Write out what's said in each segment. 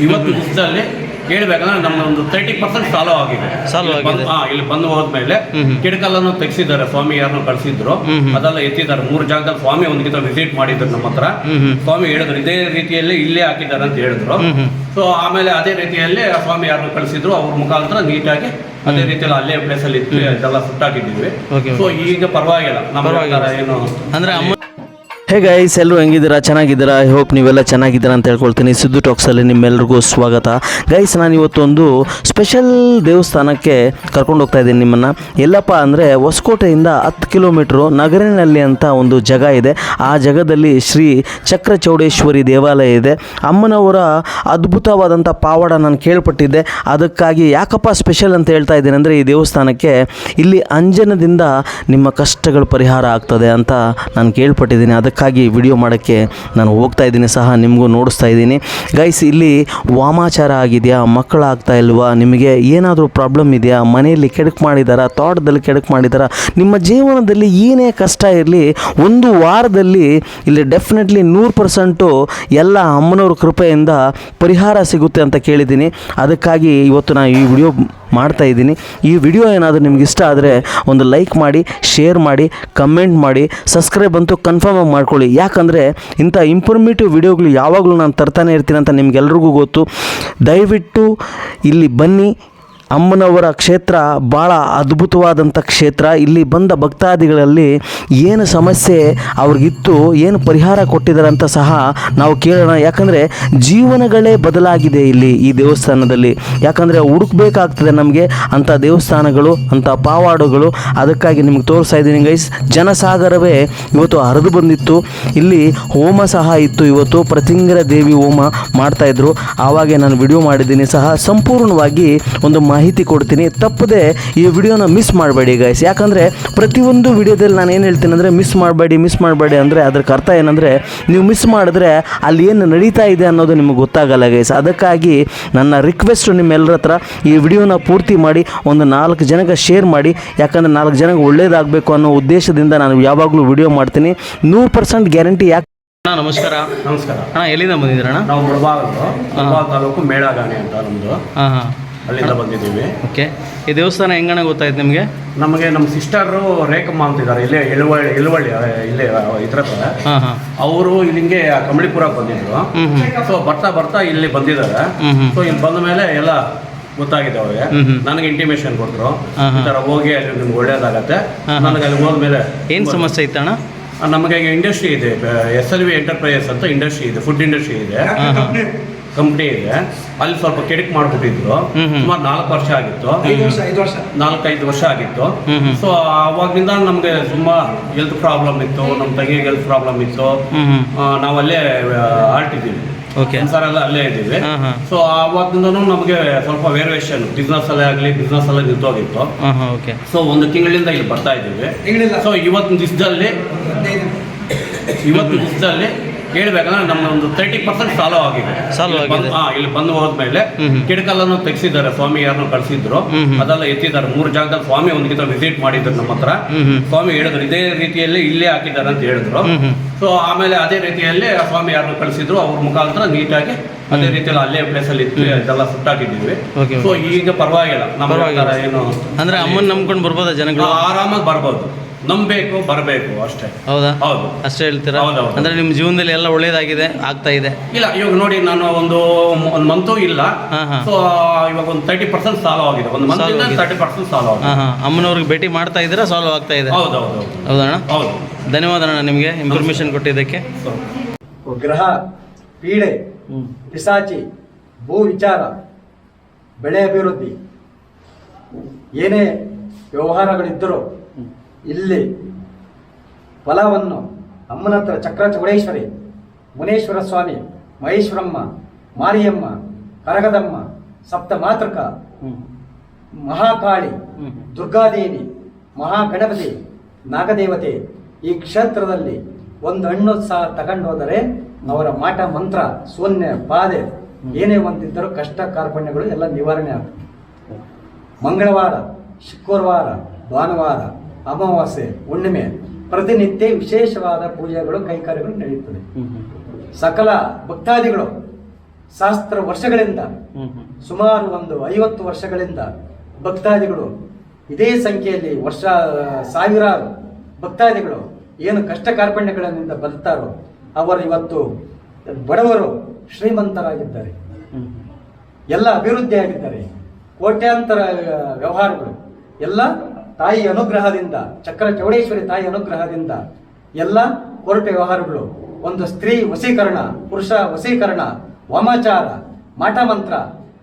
ಇವತ್ತು ದಿವಸದಲ್ಲಿ ಕೇಳಬೇಕಂದ್ರೆ ನಮ್ಮ ಒಂದು ತರ್ಟಿ ಪರ್ಸೆಂಟ್ ಸಾಲ್ವ್ ಆಗಿದೆ. ಸಾಲ್ವ್ ಇಲ್ಲಿ ಬಂದು- ಆಗಿದೆ. ಹಾ, ಇಲ್ಲಿ ಬಂದು ಹೋದ್ಮೇಲೆ. ಕಿಡಕಲ್ಲನ್ನು ತೆಗೆಸಿದ್ದಾರೆ. ಸ್ವಾಮಿ ಯಾರನ್ನು ಕಳಿಸಿದ್ರು. ಅದೆಲ್ಲ ಎತ್ತಿದ್ದಾರೆ. ಮೂರು ಜಾಗದಲ್ಲಿ ಸ್ವಾಮಿ ಒಂದ್ಗಿಂತ ವಿಸಿಟ್ ಮಾಡಿದ್ರು ನಮ್ಮ ಹತ್ರ. ಸ್ವಾಮಿ ಹೇಳಿದ್ರು ಇದೇ ರೀತಿಯಲ್ಲಿ ಇಲ್ಲೇ ಹಾಕಿದ್ದಾರೆ ಅಂತ ಹೇಳಿದ್ರು. ಸೊ ಆಮೇಲೆ ಅದೇ ರೀತಿಯಲ್ಲಿ ಆ ಸ್ವಾಮಿ ಯಾರನ್ನು ಕಳಿಸಿದ್ರು ಅವ್ರ ಮುಖಾಂತರ ನೀಟಾಗಿ ಅದೇ ರೀತಿಯಲ್ಲಿ ಅಲ್ಲೇ ಪ್ಲೇಸ್ ಅಲ್ಲಿ ಇತ್ತು. ಇದೆಲ್ಲ ಸುಟ್ಟಾಕಿದ್ದೀವಿ. ಸೊ ಈಗ ಪರವಾಗಿಲ್ಲ. ನಮ್ಮ ಏನು ಅಂದ್ರೆ ಹೇ ಗೈಸ್ ಎಲ್ಲರೂ ಹೆಂಗಿದ್ದೀರಾ? ಚೆನ್ನಾಗಿದ್ದೀರಾ? ಐ ಹೋಪ್ ನೀವೆಲ್ಲ ಚೆನ್ನಾಗಿದ್ದೀರಾ ಅಂತ ಹೇಳ್ಕೊಳ್ತೀನಿ. ಸಿದ್ದು ಟಾಕ್ಸಲ್ಲಿ ನಿಮ್ಮೆಲ್ಲರಿಗೂ ಸ್ವಾಗತ. ಗೈಸ್ ನಾನು ಇವತ್ತೊಂದು ಸ್ಪೆಷಲ್ ದೇವಸ್ಥಾನಕ್ಕೆ ಕರ್ಕೊಂಡು ಹೋಗ್ತಾ ಇದ್ದೀನಿ ನಿಮ್ಮನ್ನು. ಎಲ್ಲಪ್ಪ ಅಂದರೆ ಹೊಸಕೋಟೆಯಿಂದ ಹತ್ತು ಕಿಲೋಮೀಟ್ರು ನಗರಿನಲ್ಲಿ ಅಂತ ಒಂದು ಜಾಗ ಇದೆ. ಆ ಜಾಗದಲ್ಲಿ ಶ್ರೀ ಚಕ್ರಚೌಡೇಶ್ವರಿ ದೇವಾಲಯ ಇದೆ. ಅಮ್ಮನವರ ಅದ್ಭುತವಾದಂಥ ಪಾವಡ ನಾನು ಕೇಳ್ಪಟ್ಟಿದ್ದೆ. ಅದಕ್ಕಾಗಿ ಯಾಕಪ್ಪ ಸ್ಪೆಷಲ್ ಅಂತ ಹೇಳ್ತಾ ಇದ್ದೀನಿ ಅಂದರೆ ಈ ದೇವಸ್ಥಾನಕ್ಕೆ ಇಲ್ಲಿ ಅಂಜನದಿಂದ ನಿಮ್ಮ ಕಷ್ಟಗಳು ಪರಿಹಾರ ಆಗ್ತದೆ ಅಂತ ನಾನು ಕೇಳ್ಪಟ್ಟಿದ್ದೀನಿ. ಅದಕ್ಕಾಗಿ ವಿಡಿಯೋ ಮಾಡೋಕ್ಕೆ ನಾನು ಹೋಗ್ತಾ ಇದ್ದೀನಿ, ಸಹ ನಿಮಗೂ ನೋಡಿಸ್ತಾ ಇದ್ದೀನಿ. ಗೈಸ್ ಇಲ್ಲಿ ವಾಮಾಚಾರ ಆಗಿದೆಯಾ? ಮಕ್ಕಳಾಗ್ತಾ ಇಲ್ವಾ? ನಿಮಗೆ ಏನಾದರೂ ಪ್ರಾಬ್ಲಮ್ ಇದೆಯಾ? ಮನೆಯಲ್ಲಿ ಕೆಡಕ್ ಮಾಡಿದಾರಾ? ತೋಟದಲ್ಲಿ ಕೆಡಕ್ ಮಾಡಿದಾರಾ? ನಿಮ್ಮ ಜೀವನದಲ್ಲಿ ಏನೇ ಕಷ್ಟ ಇರಲಿ, ಒಂದು ವಾರದಲ್ಲಿ ಇಲ್ಲಿ ಡೆಫಿನೆಟ್ಲಿ ನೂರು ಪರ್ಸೆಂಟು ಎಲ್ಲ ಅಮ್ಮನವ್ರ ಕೃಪೆಯಿಂದ ಪರಿಹಾರ ಸಿಗುತ್ತೆ ಅಂತ ಕೇಳಿದ್ದೀನಿ. ಅದಕ್ಕಾಗಿ ಇವತ್ತು ನಾನು ಈ ವಿಡಿಯೋ ಮಾಡ್ತಾ ಇದ್ದೀನಿ. ಈ ವಿಡಿಯೋ ಏನಾದರೂ ನಿಮ್ಗೆ ಇಷ್ಟ ಆದರೆ ಒಂದು ಲೈಕ್ ಮಾಡಿ, ಶೇರ್ ಮಾಡಿ, ಕಮೆಂಟ್ ಮಾಡಿ, ಸಬ್ಸ್ಕ್ರೈಬ್ ಅಂತೂ ಕನ್ಫರ್ಮ್ ಆಗಿ ಮಾಡ್ಕೊಳ್ಳಿ. ಯಾಕಂದರೆ ಇಂಥ ಇಂಫಾರ್ಮೇಟಿವ್ ವಿಡಿಯೋಗಳು ಯಾವಾಗಲೂ ನಾನು ತರ್ತಾನೆ ಇರ್ತೀನಿ ಅಂತ ನಿಮ್ಗೆಲ್ರಿಗೂ ಗೊತ್ತು. ದಯವಿಟ್ಟು ಇಲ್ಲಿ ಬನ್ನಿ. ಅಮ್ಮನವರ ಕ್ಷೇತ್ರ ಭಾಳ ಅದ್ಭುತವಾದಂಥ ಕ್ಷೇತ್ರ. ಇಲ್ಲಿ ಬಂದ ಭಕ್ತಾದಿಗಳಲ್ಲಿ ಏನು ಸಮಸ್ಯೆ ಅವ್ರಿಗಿತ್ತು, ಏನು ಪರಿಹಾರ ಕೊಟ್ಟಿದ್ದಾರೆ ಅಂತ ಸಹ ನಾವು ಕೇಳೋಣ. ಯಾಕಂದರೆ ಜೀವನಗಳೇ ಬದಲಾಗಿದೆ ಇಲ್ಲಿ ಈ ದೇವಸ್ಥಾನದಲ್ಲಿ. ಯಾಕಂದರೆ ಹುಡುಕ್ಬೇಕಾಗ್ತದೆ ನಮಗೆ ಅಂಥ ದೇವಸ್ಥಾನಗಳು, ಅಂಥ ಪಾವಾಡುಗಳು. ಅದಕ್ಕಾಗಿ ನಿಮ್ಗೆ ತೋರಿಸ್ತಾ ಇದ್ದೀನಿ ಗೈಸ್ ಜನಸಾಗರವೇ ಇವತ್ತು ಹರಿದು ಬಂದಿತ್ತು. ಇಲ್ಲಿ ಹೋಮ ಸಹ ಇತ್ತು ಇವತ್ತು. ಪ್ರತಿಂಗರ ದೇವಿ ಹೋಮ ಮಾಡ್ತಾಯಿದ್ರು ಆವಾಗೆ ನಾನು ವಿಡಿಯೋ ಮಾಡಿದ್ದೀನಿ ಸಹ. ಸಂಪೂರ್ಣವಾಗಿ ಒಂದು ಕೊಡ್ತೀನಿ. ತಪ್ಪದೆ ಈ ವಿಡಿಯೋನ ಮಿಸ್ ಮಾಡಬೇಡಿ ಗೈಸ್ ಯಾಕಂದರೆ ಪ್ರತಿಯೊಂದು ವಿಡಿಯೋದಲ್ಲಿ ನಾನು ಏನು ಹೇಳ್ತೀನಿ ಅಂದರೆ ಮಿಸ್ ಮಾಡಬೇಡಿ ಮಿಸ್ ಮಾಡಬೇಡಿ ಅಂದರೆ ಅದಕ್ಕೆ ಅರ್ಥ ಏನಂದರೆ ನೀವು ಮಿಸ್ ಮಾಡಿದ್ರೆ ಅಲ್ಲಿ ಏನು ನಡೀತಾ ಇದೆ ಅನ್ನೋದು ನಿಮಗೆ ಗೊತ್ತಾಗಲ್ಲ ಗೈಸ್ ಅದಕ್ಕಾಗಿ ನನ್ನ ರಿಕ್ವೆಸ್ಟು ನಿಮ್ಮೆಲ್ಲರ ಹತ್ರ ಈ ವಿಡಿಯೋನ ಪೂರ್ತಿ ಮಾಡಿ ಒಂದು ನಾಲ್ಕು ಜನಕ್ಕೆ ಶೇರ್ ಮಾಡಿ. ಯಾಕಂದರೆ ನಾಲ್ಕು ಜನಕ್ಕೆ ಒಳ್ಳೇದಾಗಬೇಕು ಅನ್ನೋ ಉದ್ದೇಶದಿಂದ ನಾನು ಯಾವಾಗಲೂ ವಿಡಿಯೋ ಮಾಡ್ತೀನಿ. ನೂರು ಪರ್ಸೆಂಟ್ ಗ್ಯಾರಂಟಿ ಯಾಕೆ ಅಣ್ಣ ನಮಸ್ಕಾರ. ನಮಸ್ಕಾರ. ಅಣ್ಣ ಎಲ್ಲಿಂದ ಬಂದಿದ್ದೀರಣ್ಣ? ನಾವು ಮುಳಬಾಗಲು ಮುಳಬಾಗ ತಾಲೂಕು ಮೇಳಗಾಣಿ ಅಂತ ನಮ್ಮದು ಹಾಂ ಹಾಂ. ಅಲ್ಲಿಂದ ಬಂದಿದ್ದೀವಿ. ಓಕೆ ಈ ದೇವಸ್ಥಾನ ಹೆಂಗಣ ಗೊತ್ತಾಯ್ತು ನಿಮಗೆ? ನಮಗೆ ನಮ್ಮ ಸಿಸ್ಟರು ರೇಖಮ್ಮ ಅಂತಿದ್ದಾರೆ ಇಲ್ಲೇ ಇಳುವಳ್ಳಿ ಇಳುವಳ್ಳಿ ಆ, ಇಲ್ಲೇ ಇದ್ರ ಹತ್ರ ಹಾಂ ಹಾಂ. ಅವರು ಇಲ್ಲಿಂಗೆ ಕಂಬಳಿಪುರಕ್ಕೆ ಬಂದಿದ್ರು. ಸೊ ಬರ್ತಾ ಬರ್ತಾ ಇಲ್ಲಿ ಬಂದಿದ್ದಾರೆ. ಸೊ ಇಲ್ಲಿ ಬಂದ ಮೇಲೆ ಎಲ್ಲ ಗೊತ್ತಾಗಿದೆ ಅವ್ರಿಗೆ. ನನಗೆ ಇಂಟಿಮೇಷನ್ ಕೊಟ್ಟರು. ಈ ಥರ ಹೋಗಿ ಅಲ್ಲಿ ನಿಮ್ಗೆ ಒಳ್ಳೇದಾಗತ್ತೆ. ನನಗೆ ಅಲ್ಲಿ ಹೋದ್ಮೇಲೆ ಏನು ಸಮಸ್ಯೆ ಇತ್ತಣ್ಣ ನಮಗೆ ಇಂಡಸ್ಟ್ರಿ ಇದೆ. ಎಸ್ ಎಲ್ ವಿ ಎಂಟರ್ಪ್ರೈಸಸ್ ಅಂತ ಇಂಡಸ್ಟ್ರಿ ಇದೆ. ಫುಡ್ ಇಂಡಸ್ಟ್ರಿ ಇದೆ. ಕಂಪ್ನಿ ಇದೆ. ಅಲ್ಲಿ ಸ್ವಲ್ಪ ಕೆಡಕ್ ಮಾಡಿಬಿಟ್ಟಿದ್ರು. ಸುಮಾರು ನಾಲ್ಕು ವರ್ಷ ಆಗಿತ್ತು. ನಾಲ್ಕೈದು ವರ್ಷ ಆಗಿತ್ತು. ಸೊ ಅವಾಗಿಂದ ನಮ್ಗೆ ತುಂಬಾ ಹೆಲ್ತ್ ಪ್ರಾಬ್ಲಮ್ ಇತ್ತು. ನಮ್ಮ ತಂಗಿಗೆ ಹೆಲ್ತ್ ಪ್ರಾಬ್ಲಮ್ ಇತ್ತು. ನಾವು ಅಲ್ಲೇ ಓಕೆ ಸಂಸಾರ ಎಲ್ಲ ಅಲ್ಲೇ ಇದ್ದೀವಿ. ಸೊ ಆವಾಗಿಂದ ನಮಗೆ ಸ್ವಲ್ಪ ವೇರಿಯೇಷನ್ ಬಿಸ್ನೆಸ್ ಅಲ್ಲೇ ಆಗಲಿ ಬಿಸ್ನೆಸ್ ಅಲ್ಲೇ ನಿಂತೋಗಿತ್ತು. ಸೊ ಒಂದು ತಿಂಗಳಿಂದ ಇಲ್ಲಿ ಬರ್ತಾ ಇದ್ದೀವಿ. ಸೊ ಇವತ್ತು ದಿವಸದಲ್ಲಿ ಇವತ್ತು ದಿವಸದಲ್ಲಿ ಹೇಳ್ಬೇಕಂದ್ರೆ ನಮ್ಮ ಒಂದು ತರ್ಟಿ ಪರ್ಸೆಂಟ್ ಸಾಲ್ವ್ ಆಗಿದೆ ಸಾಲ್ವ್ ಇಲ್ಲಿ ಬಂದು- ಆಗಿದೆ. ಹಾ ಇಲ್ಲಿ ಬಂದು ಹೋದ್ಮೇಲೆ. ಕಿಡಕಲ್ಲನ್ನು ತೆಗ್ಸಿದ್ದಾರೆ ಸ್ವಾಮಿ ಯಾರನ್ನು ಕಳಿಸಿದ್ರು. ಅದೆಲ್ಲ ಎತ್ತಿದ್ದಾರೆ ಮೂರು ಜಾಗದಲ್ಲಿ ಸ್ವಾಮಿ ಒಂದ್ಗಿಂತ ವಿಸಿಟ್ ಮಾಡಿದ್ರು ನಮ್ಮ ಹತ್ರ. ಸ್ವಾಮಿ ಹೇಳಿದ್ರು ಇದೇ ರೀತಿಯಲ್ಲಿ ಇಲ್ಲೇ ಹಾಕಿದ್ದಾರೆ ಅಂತ ಹೇಳಿದ್ರು. ಸೊ ಆಮೇಲೆ ಅದೇ ರೀತಿಯಲ್ಲಿ ಆ ಸ್ವಾಮಿ ಯಾರನ್ನು ಕಳಿಸಿದ್ರು ಅವ್ರ ಮುಖಾಂತರ ನೀಟಾಗಿ ಅದೇ ರೀತಿಯಲ್ಲಿ ಅಲ್ಲೇ ಪ್ಲೇಸ್ ಅಲ್ಲಿ ಇತ್ತು Okay, ಸೊ ಈಗ ಪರವಾಗಿಲ್ಲ ನಮ್ಮ ಪರವಾಗಿಲ್ಲ. ಏನು ಅಂದ್ರೆ ಅಮ್ಮನ್ ನಂಬ್ಕೊಂಡು ಬರ್ಬೋದ ಜನಗಳು ಆರಾಮಾಗಿ ಬರ್ಬೋದು ನಂಬೇಕು ಬರಬೇಕು ಅಷ್ಟೇ. ಹೌದಾ? ಹೌದು. ಅಷ್ಟೇ ಹೇಳ್ತೀರಾ? ಅಂದ್ರೆ ಹೌದು. ಅಂದರೆ ನಿಮ್ಮ ಜೀವನದಲ್ಲಿ ಎಲ್ಲ ಒಳ್ಳೇದಾಗಿದೆ ಆಗ್ತಾ ಇದೆ? ಇಲ್ಲ ಇವಾಗ ನೋಡಿ ನಾನು ಒಂದು ಒಂದು ಮಂತು ಇಲ್ಲ. ಹಾ, ಹಾ. ಸೊ ಇವಾಗ ಒಂದು ತರ್ಟಿ ಪರ್ಸೆಂಟ್ ಸಾಲ ಆಗಿದೆ ಒಂದು ಮಂತ್ Solve ಇಂದ ಆಗಿದೆ. ತರ್ಟಿ ಪರ್ಸೆಂಟ್ ಸಾಲ ಆಗಿದೆ ಹಾಂ ಹಾಂ. ಅಮ್ಮನವ್ರಿಗೆ ಭೇಟಿ ಮಾಡ್ತಾ ಇದ್ದೀರಾ ಸಾಲ್ವ್ ಆಗ್ತಾ ಇದೆ? ಹೌದು ಹೌದು ಹೌದು ಹೌದಣ್ಣ ಹೌದು. ಧನ್ಯವಾದ ಅಣ್ಣ ನಿಮಗೆ ಇನ್ಫಾರ್ಮೇಷನ್ ಕೊಟ್ಟಿದ್ದಕ್ಕೆ. ಗ್ರಹ ಪೀಡೆ ಪಿಸಾಚಿ ಭೂ ವಿಚಾರ ಬೆಳೆ ಅಭಿವೃದ್ಧಿ ಏನೇ ವ್ಯವಹಾರಗಳಿದ್ದರೂ ಇಲ್ಲಿ ಫಲವನ್ನು ಅಮ್ಮನ ಹತ್ರ ಚಕ್ರ ಚೌಡೇಶ್ವರಿ ಮುನೇಶ್ವರ ಸ್ವಾಮಿ ಮಹೇಶ್ವರಮ್ಮ ಮಾರಿಯಮ್ಮ ಕರಗದಮ್ಮ ಸಪ್ತ ಮಾತೃಕ ಮಹಾಕಾಳಿ ದುರ್ಗಾದೇವಿ ಮಹಾಗಣಪತಿ ನಾಗದೇವತೆ ಈ ಕ್ಷೇತ್ರದಲ್ಲಿ ಒಂದು ಹಣ್ಣು ಸಹ ತಗೊಂಡು ಹೋದರೆ ಅವರ ಮಾಟ ಮಂತ್ರ ಶೂನ್ಯ ಬಾಧೆ ಏನೇ ಒಂದಿದ್ದರೂ ಕಷ್ಟ ಕಾರ್ಪಣ್ಯಗಳು ಎಲ್ಲ ನಿವಾರಣೆ ಆಗ್ತದೆ. ಮಂಗಳವಾರ ಶುಕ್ರವಾರ ಭಾನುವಾರ ಅಮಾವಾಸ್ಯೆ ಹುಣ್ಣಿಮೆ ಪ್ರತಿನಿತ್ಯ ವಿಶೇಷವಾದ ಪೂಜೆಗಳು ಕೈಕಾರ್ಯಗಳು ನಡೆಯುತ್ತದೆ ಸಕಲ ಭಕ್ತಾದಿಗಳು ಸಹಸ್ರ ವರ್ಷಗಳಿಂದ ಸುಮಾರು ಒಂದು ಐವತ್ತು ವರ್ಷಗಳಿಂದ ಭಕ್ತಾದಿಗಳು ಇದೇ ಸಂಖ್ಯೆಯಲ್ಲಿ ವರ್ಷ ಸಾವಿರಾರು ಭಕ್ತಾದಿಗಳು ಏನು ಕಷ್ಟ ಕಾರ್ಪಣ್ಯಗಳಿಂದ ಬರ್ತಾರೋ ಅವರು ಇವತ್ತು ಬಡವರು ಶ್ರೀಮಂತರಾಗಿದ್ದಾರೆ. ಎಲ್ಲ ಅಭಿವೃದ್ಧಿ ಆಗಿದ್ದಾರೆ ಕೋಟ್ಯಾಂತರ ವ್ಯವಹಾರಗಳು ಎಲ್ಲ ತಾಯಿ ಅನುಗ್ರಹದಿಂದ ಚಕ್ರ ಚೌಡೇಶ್ವರಿ ತಾಯಿ ಅನುಗ್ರಹದಿಂದ ಎಲ್ಲ ಕೋರ್ಟ್ ವ್ಯವಹಾರಗಳು ಒಂದು ಸ್ತ್ರೀ ವಶೀಕರಣ ಪುರುಷ ವಶೀಕರಣ ವಾಮಾಚಾರ ಮಾಟಮಂತ್ರ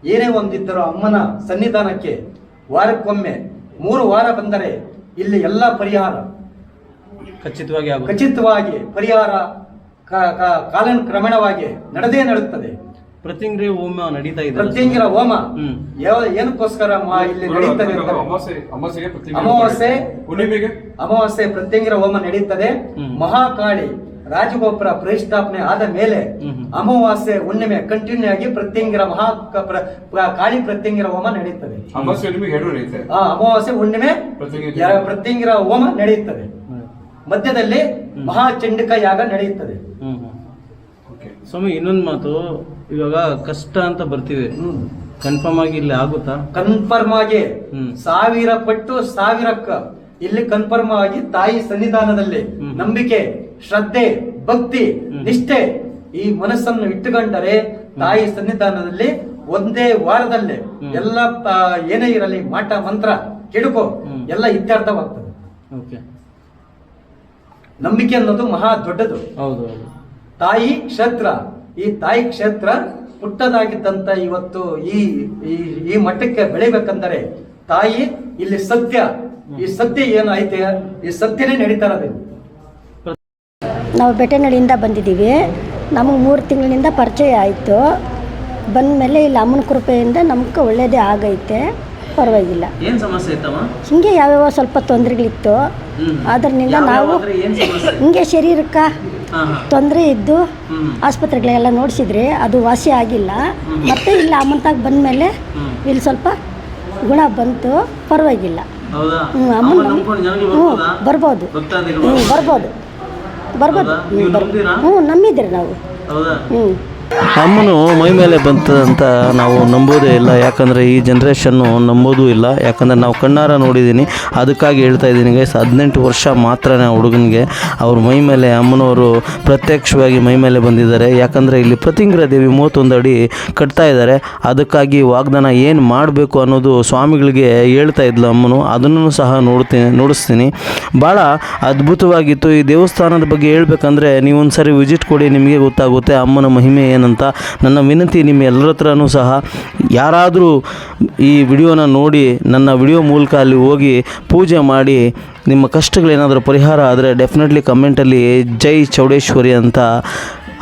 ಏನೇ ಒಂದಿದ್ದರೂ ಅಮ್ಮನ ಸನ್ನಿಧಾನಕ್ಕೆ ವಾರಕ್ಕೊಮ್ಮೆ ಮೂರು ವಾರ ಬಂದರೆ ಇಲ್ಲಿ ಎಲ್ಲ ಪರಿಹಾರ. ಖಚಿತವಾಗಿ ಖಚಿತವಾಗಿ ಪರಿಹಾರ ಕ- ಕ್ರಮಣವಾಗಿ ನಡೆದೇ ನಡೆಯುತ್ತದೆ. ಪ್ರತಿಂಗ್ರಿ ಹೋಮ ನಡೀತಾ ಇದೆ. ಪ್ರತ್ಯಂಗಿರ ಹೋಮ? ಹ್ಮ್. ಯಾವ ಏನಕ್ಕೋಸ್ಕರ ಮಾ- ಇಲ್ಲಿ ನಡೀತದೆ ಅಮಾವಾಸ್ಯೆ ಅಮಾವಾಸ್ಯೆಗೆ ಪ್ರತಿ ಅಮಾವಾಸ್ಯೆ ಹುಣ್ಣಿಮೆಗೆ? ಅಮಾವಾಸ್ಯೆ ಪ್ರತ್ಯಂಗಿರ ಹೋಮ ನಡೆಯುತ್ತದೆ ಹ್ಮ್. ಮಹಾಕಾಳಿ ರಾಜಗೋಪುರ ಪ್ರತಿಷ್ಠಾಪನೆ ಆದ ಮೇಲೆ ಹ್ಮ್ ಹ್ಮ್. ಅಮಾವಾಸ್ಯೆ ಹುಣ್ಣಿಮೆ ಕಂಟಿನ್ಯೂ ಆಗಿ ಪ್ರತ್ಯಂಗಿರ ಮಹಾ ಕ- ಪ್ರ- ಪ್ರ- ಕಾಳಿ ಪ್ರತ್ಯಂಗಿರ ಹೋಮ ನಡೀತದೆ. ಅಮಾವಾಸ್ಯೆ ಹುಣ್ಣಿಮೆಗೆ ಎರಡು ನಡೆಯುತ್ತೆ ಆ ಅಮಾವಾಸ್ಯೆ ಹುಣ್ಣಿಮೆ ಪ್ರತ್ಯಂಗಿರ- ಹೋಮ ನಡೆಯುತ್ತದೆ. ಮಧ್ಯದಲ್ಲಿ ಮಹಾಚಂಡಿಕ ಯಾಗ ನಡೆಯುತ್ತದೆ ಹ್ಮ್. ಸ್ವಾಮಿ ಇನ್ನೊಂದು ಮಾತು. ಇವಾಗ ಕಷ್ಟ ಅಂತ ಬರ್ತೀವಿ. ಕನ್ಫರ್ಮ್ ಆಗಿ ಇಲ್ಲಿ ಆಗುತ್ತಾ? ಕನ್ಫರ್ಮ್ ಆಗಿ. ಸಾವಿರ ಪಟ್ಟು ಸಾವಿರಕ್ಕ. ಇಲ್ಲಿ ಕನ್ಫರ್ಮ್ ಆಗಿ ತಾಯಿ ಸನ್ನಿಧಾನದಲ್ಲಿ ನಂಬಿಕೆ ಶ್ರದ್ಧೆ ಭಕ್ತಿ ನಿಷ್ಠೆ ಈ ಮನಸ್ಸನ್ನು ಇಟ್ಟುಕೊಂಡರೆ ತಾಯಿ ಸನ್ನಿಧಾನದಲ್ಲಿ ಒಂದೇ ವಾರದಲ್ಲೇ ಎಲ್ಲ ಏನೇ ಇರಲಿ ಮಾಟ ಮಂತ್ರ ಕೆಡುಕೋ. ಎಲ್ಲ ಇತ್ಯರ್ಥವಾಗ್ತದೆ. ಓಕೆ. ನಂಬಿಕೆ ಅನ್ನೋದು ಮಹಾ ದೊಡ್ಡದು. ಹೌದು ಹೌದು. ತಾಯಿ ಕ್ಷೇತ್ರ. ಈ ತಾಯಿ ಕ್ಷೇತ್ರ ಪುಟ್ಟದಾಗಿದ್ದಂತ ಇವತ್ತು ಈ ಈ ಮಟ್ಟಕ್ಕೆ ಬೆಳಿಬೇಕಂದರೆ ತಾಯಿ ಇಲ್ಲಿ ಸತ್ಯ. ಈ ಸತ್ಯ ಏನು ಐತೆ ಈ ಸತ್ಯನೇ ನಡೀತಾ ಇರೋದು. ನಾವು ಬೆಟನಳ್ಳಿಯಿಂದ ಬಂದಿದ್ದೀವಿ. ನಮಗೆ ಮೂರು ತಿಂಗಳಿನಿಂದ ಪರಿಚಯ ಆಯಿತು. ಬಂದಮೇಲೆ ಇಲ್ಲಿ ಅಮ್ಮನ ಕೃಪೆಯಿಂದ ನಮ್ಗೆ ಒಳ್ಳೆಯದೇ ಆಗೈತೆ. ಪರವಾಗಿಲ್ಲ. ಏನು ಸಮಸ್ಯೆ ಇತ್ತಮ್ಮ? ಹಿಂಗೆ ಯಾವ್ಯಾವ ಸ್ವಲ್ಪ ತೊಂದರೆಗಳಿತ್ತು. ಅದರಿಂದ ನಾವು ಹಿಂಗೆ ಶರೀರಕ್ಕೆ ತೊಂದರೆ ಇದ್ದು ಆಸ್ಪತ್ರೆಗಳೆಲ್ಲ ನೋಡಿಸಿದ್ರೆ ಅದು ವಾಸಿ ಆಗಿಲ್ಲ. ಮತ್ತೆ ಇಲ್ಲಿ ಅಮ್ಮಂತಾಗ ಬಂದಮೇಲೆ ಮೇಲೆ ಇಲ್ಲಿ ಸ್ವಲ್ಪ ಗುಣ ಬಂತು. ಪರವಾಗಿಲ್ಲ. ಹ್ಞೂ ಅಮ್ಮನ ಹ್ಞೂ ಬರ್ಬೋದಾ ಹ್ಞೂ ಬರ್ಬೋದು? ಬರ್ಬೋದು. ಹ್ಞೂ ಬರ್ಬೋದು. ಹ್ಞೂ ನಂಬಿದ್ರಿ ನಾವು ಹ್ಞೂ ಅಮ್ಮನು ಮೈ ಮೇಲೆ ಬಂತದಂತ ನಾವು ನಂಬೋದೇ ಇಲ್ಲ. ಯಾಕಂದರೆ ಈ ಜನ್ರೇಷನ್ನು ನಂಬೋದೂ ಇಲ್ಲ. ಯಾಕಂದರೆ ನಾವು ಕಣ್ಣಾರ ನೋಡಿದ್ದೀನಿ ಅದಕ್ಕಾಗಿ ಹೇಳ್ತಾ ಇದ್ದೀನಿ ಗೈಸ್ ಹದಿನೆಂಟು ವರ್ಷ ಮಾತ್ರ ಹುಡುಗನಿಗೆ ಅವ್ರ ಮೈ ಮೇಲೆ, ಅಮ್ಮನವರು ಪ್ರತ್ಯಕ್ಷವಾಗಿ ಮೈ ಮೇಲೆ ಬಂದಿದ್ದಾರೆ. ಯಾಕಂದರೆ ಇಲ್ಲಿ ಪ್ರತಿಂಗ್ರ ದೇವಿ ಮೂವತ್ತೊಂದು ಅಡಿ ಕಟ್ತಾ ಇದ್ದಾರೆ. ಅದಕ್ಕಾಗಿ ವಾಗ್ದಾನ ಏನು ಮಾಡಬೇಕು ಅನ್ನೋದು ಸ್ವಾಮಿಗಳಿಗೆ ಹೇಳ್ತಾ ಇದ್ಲು ಅಮ್ಮನು. ಅದನ್ನು ಸಹ ನೋಡ್ತೀನಿ ನೋಡಿಸ್ತೀನಿ. ಭಾಳ ಅದ್ಭುತವಾಗಿತ್ತು. ಈ ದೇವಸ್ಥಾನದ ಬಗ್ಗೆ ಹೇಳ್ಬೇಕಂದ್ರೆ ನೀವು ಸಾರಿ ಸರಿ ವಿಸಿಟ್ ಕೊಡಿ, ನಿಮಗೆ ಗೊತ್ತಾಗುತ್ತೆ. ಅಮ್ಮನ ಮಹಿಮೆ ಏನಂತ ನನ್ನ ವಿನಂತಿ ನಿಮ್ಮ ಎಲ್ಲರ ಹತ್ರನೂ ಸಹ ಯಾರಾದರೂ ಈ ವಿಡಿಯೋನ ನೋಡಿ ನನ್ನ ವಿಡಿಯೋ ಮೂಲಕ ಅಲ್ಲಿ ಹೋಗಿ ಪೂಜೆ ಮಾಡಿ ನಿಮ್ಮ ಕಷ್ಟಗಳೇನಾದರೂ ಪರಿಹಾರ ಆದರೆ ಡೆಫಿನೆಟ್ಲಿ ಕಮೆಂಟಲ್ಲಿ ಜೈ ಚೌಡೇಶ್ವರಿ ಅಂತ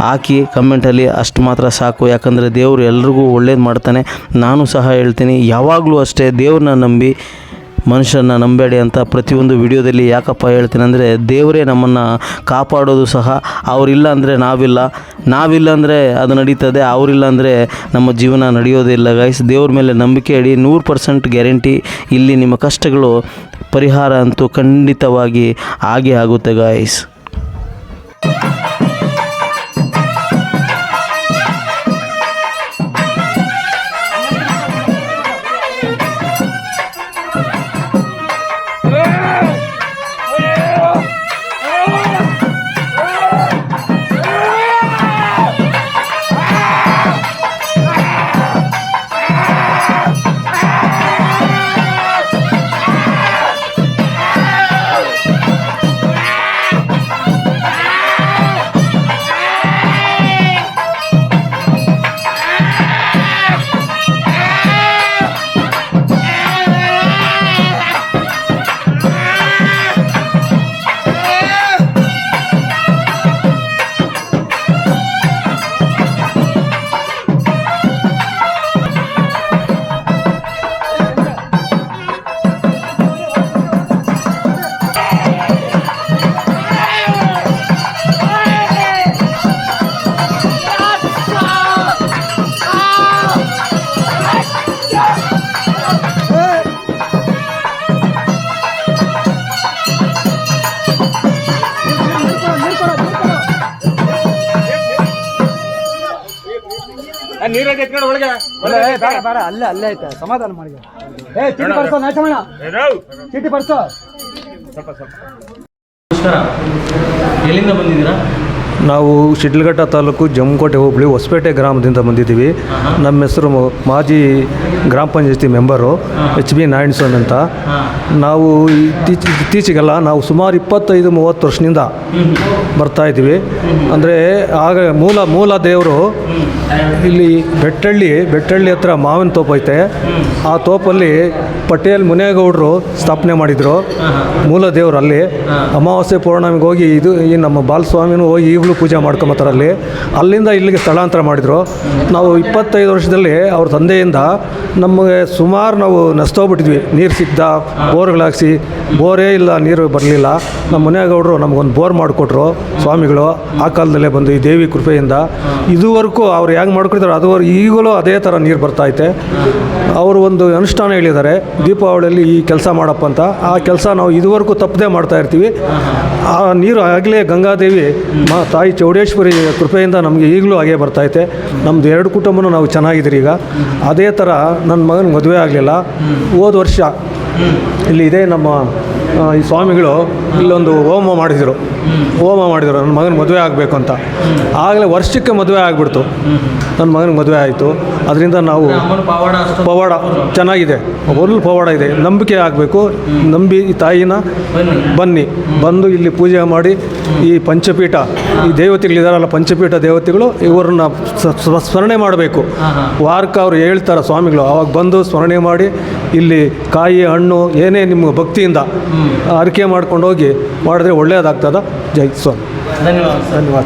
ಹಾಕಿ ಕಮೆಂಟಲ್ಲಿ ಅಷ್ಟು ಮಾತ್ರ ಸಾಕು. ಯಾಕಂದರೆ ದೇವರು ಎಲ್ರಿಗೂ ಒಳ್ಳೇದು ಮಾಡ್ತಾನೆ. ನಾನು ಸಹ ಹೇಳ್ತೀನಿ, ಯಾವಾಗಲೂ ಅಷ್ಟೇ ದೇವ್ರನ್ನ ನಂಬಿ ಮನುಷ್ಯರನ್ನ ನಂಬೇಡಿ ಅಂತ ಪ್ರತಿಯೊಂದು ವಿಡಿಯೋದಲ್ಲಿ ಯಾಕಪ್ಪ ಹೇಳ್ತೀನಿ ಅಂದರೆ ದೇವರೇ ನಮ್ಮನ್ನು ಕಾಪಾಡೋದು ಸಹ ಅವರಿಲ್ಲ ಅಂದರೆ ನಾವಿಲ್ಲ. ನಾವಿಲ್ಲ ಅಂದರೆ ಅದು ನಡೀತದೆ ಅವರಿಲ್ಲ ಅಂದರೆ ನಮ್ಮ ಜೀವನ ನಡೆಯೋದಿಲ್ಲ ಗೈಸ್ ದೇವ್ರ ಮೇಲೆ ನಂಬಿಕೆ ಇಡಿ, ನೂರು ಪರ್ಸೆಂಟ್ ಗ್ಯಾರಂಟಿ ಇಲ್ಲಿ ನಿಮ್ಮ ಕಷ್ಟಗಳು ಪರಿಹಾರ ಅಂತೂ ಖಂಡಿತವಾಗಿ ಆಗೇ ಆಗುತ್ತೆ ಗಾಯ್ಸ್ ಬೇಡ ಬೇಡ ಅಲ್ಲೇ ಅಲ್ಲೇ ಐತೆ. ಸಮಾಧಾನ ಮಾಡಿ. ಏ ಚೀಟಿ ಬರ್ಸೋ ನಾಚಮಣ್ಣ ಚೀಟಿ ಬರ್ಸೋ ನಮಸ್ಕಾರ. ಎಲ್ಲಿಂದ ಬಂದಿದ್ದೀರಾ? ನಾವು ಶಿಡ್ಲಘಟ್ಟ ತಾಲೂಕು ಜಮ್ಮಕೋಟೆ ಹೋಬಳಿ ಹೊಸಪೇಟೆ ಗ್ರಾಮದಿಂದ ಬಂದಿದ್ದೀವಿ. ನಮ್ಮ ಹೆಸರು ಮಾಜಿ ಗ್ರಾಮ ಪಂಚಾಯತಿ member H B Narayana Swamy ಅಂತ ನಾವು ಇತ್ತೀಚೆ ಇತ್ತೀಚೆಗೆಲ್ಲ ನಾವು ಸುಮಾರು ಇಪ್ಪತ್ತೈದು ಮೂವತ್ತು ವರ್ಷದಿಂದ ಬರ್ತಾ ಇದ್ದೀವಿ. ಅಂದರೆ ಆಗ ಮೂಲ ಮೂಲ ದೇವರು ಇಲ್ಲಿ ಬೆಟ್ಟಳ್ಳಿ ಬೆಟ್ಟಳ್ಳಿ ಹತ್ರ ಮಾವಿನ ತೋಪೈತೆ ಐತೆ. ಆ ತೋಪಲ್ಲಿ ಪಟೇಲ್ ಮುನೇಗೌಡರು ಸ್ಥಾಪನೆ ಮಾಡಿದರು. ಮೂಲ ದೇವರು ಅಲ್ಲಿ. ಅಮಾವಾಸ್ಯೆ ಪೌರ್ಣಮಿಗೆ ಹೋಗಿ ಇದು ಈ ನಮ್ಮ ಬಾಲಸ್ವಾಮಿನೂ ಹೋಗಿ ಈಗಲೂ ಪೂಜೆ ಮಾಡ್ಕೊಂಬತ್ತಾರೆ ಅಲ್ಲಿ. ಅಲ್ಲಿಂದ ಇಲ್ಲಿಗೆ ಸ್ಥಳಾಂತರ ಮಾಡಿದರು. ನಾವು ಇಪ್ಪತ್ತೈದು ವರ್ಷದಲ್ಲಿ ಅವ್ರ ತಂದೆಯಿಂದ ನಮಗೆ ಸುಮಾರು ನಾವು ನಷ್ಟೋಗ್ಬಿಟ್ಟಿದ್ವಿ ನೀರು ಸಿಕ್ದ ಬೋರ್ಗಳಾಗಿಸಿ ಬೋರೇ ಇಲ್ಲ, ನೀರು ಬರಲಿಲ್ಲ. ನಮ್ಮ ಮುನೇಗೌಡರು ನಮಗೊಂದು ಬೋರ್ ಮಾಡಿಕೊಟ್ರು ಸ್ವಾಮಿಗಳು. ಆ ಕಾಲದಲ್ಲೇ ಬಂದು ಈ ದೇವಿ ಕೃಪೆಯಿಂದ. ಇದುವರೆಗೂ ಅವ್ರು ಹೆಂಗೆ ಮಾಡ್ಕೊಡ್ತಾರೆ ಅದುವರೆಗೂ ಈಗಲೂ ಅದೇ ಥರ ನೀರು ಬರ್ತಾೈತೆ ಅವರು ಒಂದು ಅನುಷ್ಠಾನ ಹೇಳಿದ್ದಾರೆ. ದೀಪಾವಳಿಯಲ್ಲಿ ಈ ಕೆಲಸ ಮಾಡಪ್ಪ ಅಂತ. ಆ ಕೆಲಸ ನಾವು ಇದುವರೆಗೂ ತಪ್ಪದೇ ಮಾಡ್ತಾ ಇರ್ತೀವಿ. ಆ ನೀರು ಆಗಲೇ ಗಂಗಾದೇವಿ ಮಾ ತಾಯಿ ಚೌಡೇಶ್ವರಿ ಕೃಪೆಯಿಂದ ನಮಗೆ ಈಗಲೂ ಹಾಗೆ ಬರ್ತೈತೆ ನಮ್ಮದು ಎರಡು ಕುಟುಂಬನೂ ನಾವು ಚೆನ್ನಾಗಿದ್ದೀರಿ ಈಗ. ಅದೇ ಥರ ನನ್ನ ಮಗನ ಮದುವೆ ಆಗಲಿಲ್ಲ. ಹೋದ ವರ್ಷ ಇಲ್ಲಿ ಇದೇ ನಮ್ಮ ಈ ಸ್ವಾಮಿಗಳು ಇಲ್ಲೊಂದು ಹೋಮ ಮಾಡಿದರು. ಹೋಮ ಮಾಡಿದರು. ನನ್ನ ಮಗನ ಮದುವೆ ಆಗಬೇಕು ಅಂತ. ಆಗಲೇ ವರ್ಷಕ್ಕೆ ಮದುವೆ ಆಗಿಬಿಡ್ತು. ನನ್ನ ಮಗನಿಗೆ ಮದುವೆ ಆಯಿತು. ಅದರಿಂದ ನಾವು ಪವಾಡ ಚೆನ್ನಾಗಿದೆ. ಒಳ್ಳೆ ಪವಾಡ ಇದೆ. ನಂಬಿಕೆ ಆಗಬೇಕು. ನಂಬಿ ಈ ತಾಯಿನ ಬನ್ನಿ. ಬಂದು ಇಲ್ಲಿ ಪೂಜೆ ಮಾಡಿ ಈ ಪಂಚಪೀಠ ಈ ದೇವತೆಗಳಿದಾರಲ್ಲ ಪಂಚಪೀಠ ದೇವತೆಗಳು ಇವರನ್ನ ಸ್ಮರಣೆ ಮಾಡಬೇಕು. ವಾರಕ್ಕೆ ಅವರು ಹೇಳ್ತಾರೆ ಸ್ವಾಮಿಗಳು ಅವಾಗ ಬಂದು ಸ್ಮರಣೆ ಮಾಡಿ ಇಲ್ಲಿ ಕಾಯಿ ಹಣ್ಣು ಏನೇ ನಿಮ್ಮ ಭಕ್ತಿಯಿಂದ ಅರಿಕೆ ಮಾಡ್ಕೊಂಡು ಹೋಗಿ ಮಾಡಿದ್ರೆ ಒಳ್ಳೆಯದಾಗ್ತದ ಜೈ ಸ್ವಾಮಿ. ಧನ್ಯವಾದ. ಧನ್ಯವಾದ.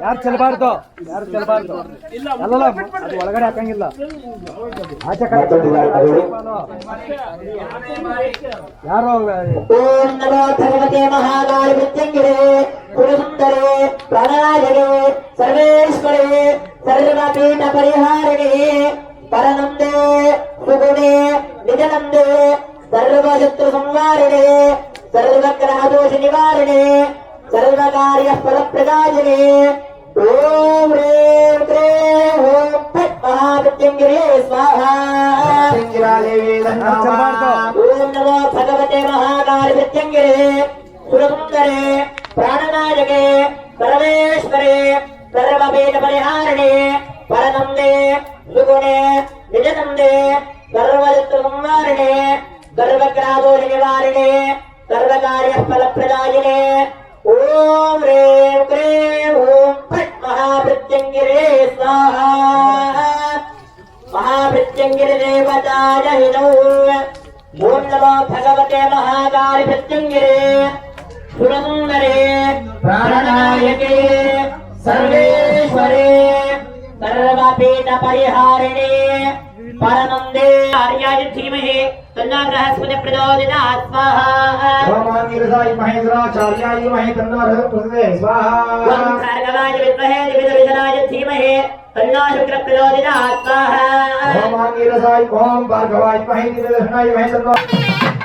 ಯಾರು ಚೆಲ್ಬಾರ್ದು? ಯಾರು ಚೆಲ್ಬಾರ್ದು? ಅಲ್ಲಲ್ಲ ಅದು ಒಳಗಡೆ ಹಾಕಂಗಿಲ್ಲ. ಆಚೆ ಯಾರೋ ಯಾರು ಧರ್ಮತೆ ಮಹಾನಾಯ ವಿದ್ಯಂಗಿರೆ ಸರ್ವಶತ್ರು ಸಂವಾರಣೆ ಸರ್ವಗ್ರಹ ದೋಷ ನಿವಾರಣೆ సర్వకార్య ఫలప్రదాయనే ఓం రేం క్రేం ఓం ఫట్ మహామృత్యుంగిరే స్వాహ ఓం నమో భగవతే మహాకాళి మృత్యుంగిరే పురపుంగరే ప్రాణనాయకే పరమేశ్వరే సర్వవేద పరిహారణే పరనందే సుగుణే నిజనందే సర్వరిత్వ సంవారణే సర్వగ్రాదో నివారణే సర్వకార్య ఫలప్రదాయనే ॐ ह्रीं क्रीं ॐ फट् महाभृत्यङ्गिरे स्वाहा। महाभृत्यङ्गिरिदेवताय हिनौ ॐ नमो भगवते महाकालिभृत्यङ्गिरे सुरन्दरे प्राणनायके सर्वेश्वरे। सर्वपीठपरिहारिणे परमन्दे आर्याय धीमहि तन्ना बृहस्पतिप्रचोदिता स्वाहा। नीरसाय महेन्द्राचार्याय महे तन्नः प्रसदे स्वाहा ॐ भार्गवाय विद्महे द्विविधविधनाय धीमहि तन्नो शुक्रप्रचोदयात् स्वाहा ॐ नीरसाय ॐ भार्गवाय महे द्विविधविधनाय महे तन्नः